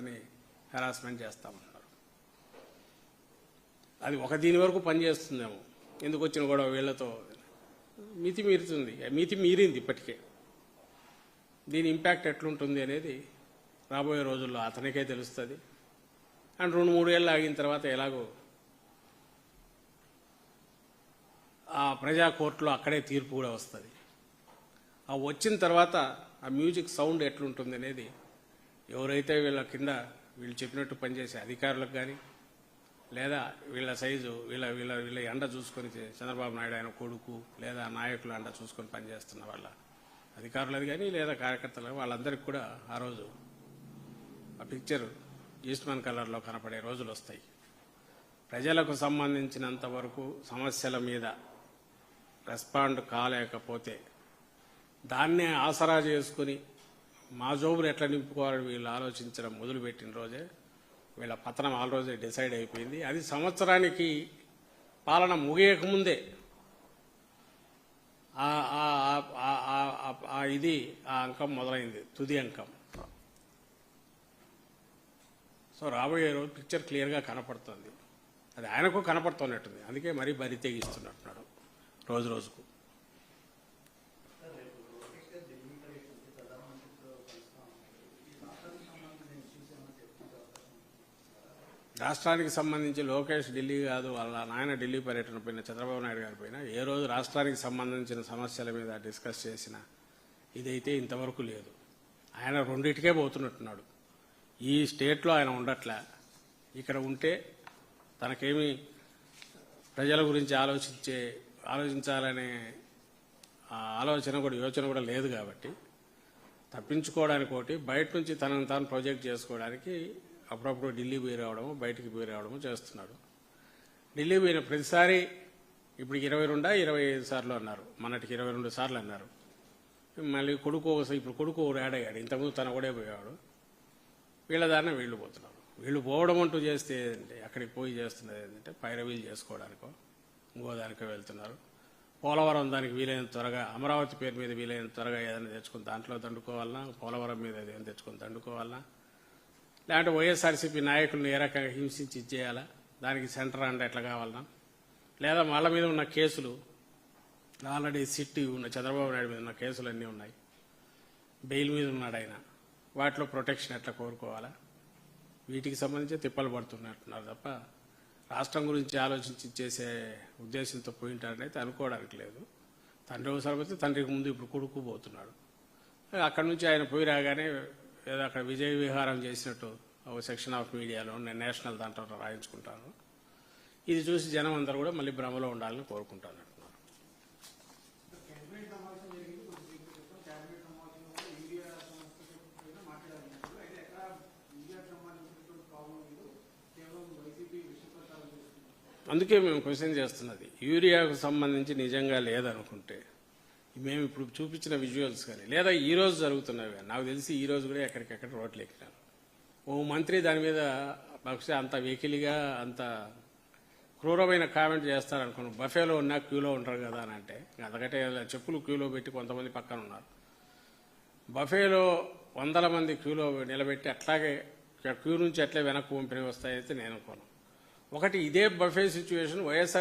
అతన్ని హెరాస్మెంట్ చేస్తామన్నారు అది ఒక దీని వరకు పనిచేస్తుందేమో ఎందుకు వచ్చిన గొడవ వీళ్ళతో? మితి మీరుతుంది. మితి మీరింది ఇప్పటికే. దీని ఇంపాక్ట్ ఎట్లుంటుంది అనేది రాబోయే రోజుల్లో అతనికే తెలుస్తుంది. అండ్ రెండు మూడు ఏళ్ళు ఆగిన తర్వాత ఎలాగో ఆ ప్రజా కోర్టులో అక్కడే తీర్పు కూడా వస్తుంది. ఆ వచ్చిన తర్వాత ఆ మ్యూజిక్ సౌండ్ ఎట్లుంటుంది అనేది ఎవరైతే వీళ్ళ కింద వీళ్ళు చెప్పినట్టు పనిచేసే అధికారులకు కానీ లేదా వీళ్ళ సైజు వీళ్ళ వీళ్ళ వీళ్ళ ఎండ చూసుకొని చంద్రబాబు నాయుడు ఆయన కొడుకు లేదా నాయకులు ఎండ చూసుకొని పనిచేస్తున్న వాళ్ళ అధికారులది కానీ లేదా కార్యకర్తలు వాళ్ళందరికీ కూడా ఆ రోజు ఆ పిక్చర్ ఈస్ట్మన్ కలర్లో కనపడే రోజులు వస్తాయి. ప్రజలకు సంబంధించినంత వరకు సమస్యల మీద రెస్పాండ్ కాలేకపోతే దాన్నే ఆసరా చేసుకుని మా జోబులు ఎట్లా నింపుకోవాలని వీళ్ళు ఆలోచించడం మొదలుపెట్టిన రోజే వీళ్ళ పతనం ఆ రోజే డిసైడ్ అయిపోయింది. అది సంవత్సరానికి పాలన ముగియకముందే ఇది ఆ అంకం మొదలైంది తుది అంకం. సో రాబోయే రోజు పిక్చర్ క్లియర్గా కనపడుతుంది. అది ఆయనకు కనపడుతున్నట్టుంది. అందుకే మరీ బరి తెగిస్తున్నట్టున్నాడు రోజు రోజుకు. రాష్ట్రానికి సంబంధించి లోకేష్ ఢిల్లీ కాదు వాళ్ళ నాయన ఢిల్లీ పర్యటన పోయిన చంద్రబాబు నాయుడు గారి పైన ఏ రోజు రాష్ట్రానికి సంబంధించిన సమస్యల మీద డిస్కస్ చేసిన ఇదైతే ఇంతవరకు లేదు. ఆయన రెండింటికే పోతున్నట్టున్నాడు. ఈ స్టేట్లో ఆయన ఉండట్లే. ఇక్కడ ఉంటే తనకేమి ప్రజల గురించి ఆలోచించే ఆలోచించాలనే ఆ ఆలోచన కూడా యోచన కూడా లేదు కాబట్టి తప్పించుకోవడానికి ఒకటి బయట నుంచి తనను తాను ప్రొజెక్ట్ చేసుకోవడానికి అప్పుడప్పుడు ఢిల్లీ పోయి రావడము బయటికి పోయి రావడము చేస్తున్నాడు. ఢిల్లీ పోయిన ప్రతిసారి ఇప్పుడు ఇరవై రెండా ఇరవై ఐదు సార్లు అన్నారు. మొన్నటికి ఇరవై రెండు సార్లు అన్నారు. మళ్ళీ కొడుకు ఇప్పుడు కొడుకు యాడ్ అయ్యాడు. ఇంతకుముందు తన కూడా పోయాడు వీళ్ళ దారిన వీళ్ళు పోతున్నారు. వీళ్ళు పోవడం అంటూ చేస్తే ఏంటంటే అక్కడికి పోయి చేస్తున్నది ఏంటంటే పైరవీలు చేసుకోవడానికో ఇంకో దానికో వెళ్తున్నారు. పోలవరం దానికి వీలైన త్వరగా అమరావతి పేరు మీద వీలైన త్వరగా ఏదైనా తెచ్చుకుని దాంట్లో దండుకోవాలన్నా పోలవరం మీద ఏదైనా తెచ్చుకొని దండుకోవాలన్నా లేదంటే వైఎస్ఆర్సీపీ నాయకులను ఏ రకంగా హింసించి ఇచ్చేయాలా దానికి సెంటర్ అండ్ ఎట్లా కావాలన్నా లేదా వాళ్ళ మీద ఉన్న కేసులు ఆల్రెడీ సిట్టి ఉన్న చంద్రబాబు నాయుడు మీద ఉన్న కేసులు అన్నీ ఉన్నాయి. బెయిల్ మీద ఉన్నాడు ఆయన. వాటిలో ప్రొటెక్షన్ ఎట్లా కోరుకోవాలా? వీటికి సంబంధించి తిప్పలు పడుతున్నట్టున్నారు తప్ప రాష్ట్రం గురించి ఆలోచించి చేసే ఉద్దేశంతో పోయింటారని అయితే అనుకోవడానికి లేదు. తండ్రి ఒకసారి తండ్రికి ముందు ఇప్పుడు కొడుకు పోతున్నాడు అక్కడ నుంచి ఆయన పోయి రాగానే ఏదో అక్కడ విజయ విహారం చేసినట్టు ఒక సెక్షన్ ఆఫ్ మీడియాలో నేను నేషనల్ దాంట్లో రాయించుకుంటాను. ఇది చూసి జనం అందరూ కూడా మళ్ళీ భ్రమలో ఉండాలని కోరుకుంటాను. అంటున్నారు అందుకే మేము క్వశ్చన్ చేస్తున్నది యూరియాకు సంబంధించి నిజంగా లేదనుకుంటే మేము ఇప్పుడు చూపించిన విజువల్స్ కానీ లేదా ఈ రోజు జరుగుతున్నవి నాకు తెలిసి ఈ రోజు కూడా ఎక్కడికెక్కడ రోడ్లు ఎక్కినారు. ఓ మంత్రి దాని మీద బహుశా అంత వెకిలిగా అంత క్రూరమైన కామెంట్ చేస్తారనుకున్నాను బఫేలో ఉన్నా క్యూలో ఉంటారు కదా అని అంటే అందుకంటే చెప్పులు క్యూలో పెట్టి కొంతమంది పక్కన ఉన్నారు. బఫేలో వందల మంది క్యూలో నిలబెట్టి అట్లాగే క్యూ నుంచి అట్లే వెనక్కి పంపిణీ వస్తాయైతే నేను అనుకోను. ఒకటి ఇదే బఫే సిచ్యువేషన్ వైఎస్ఆర్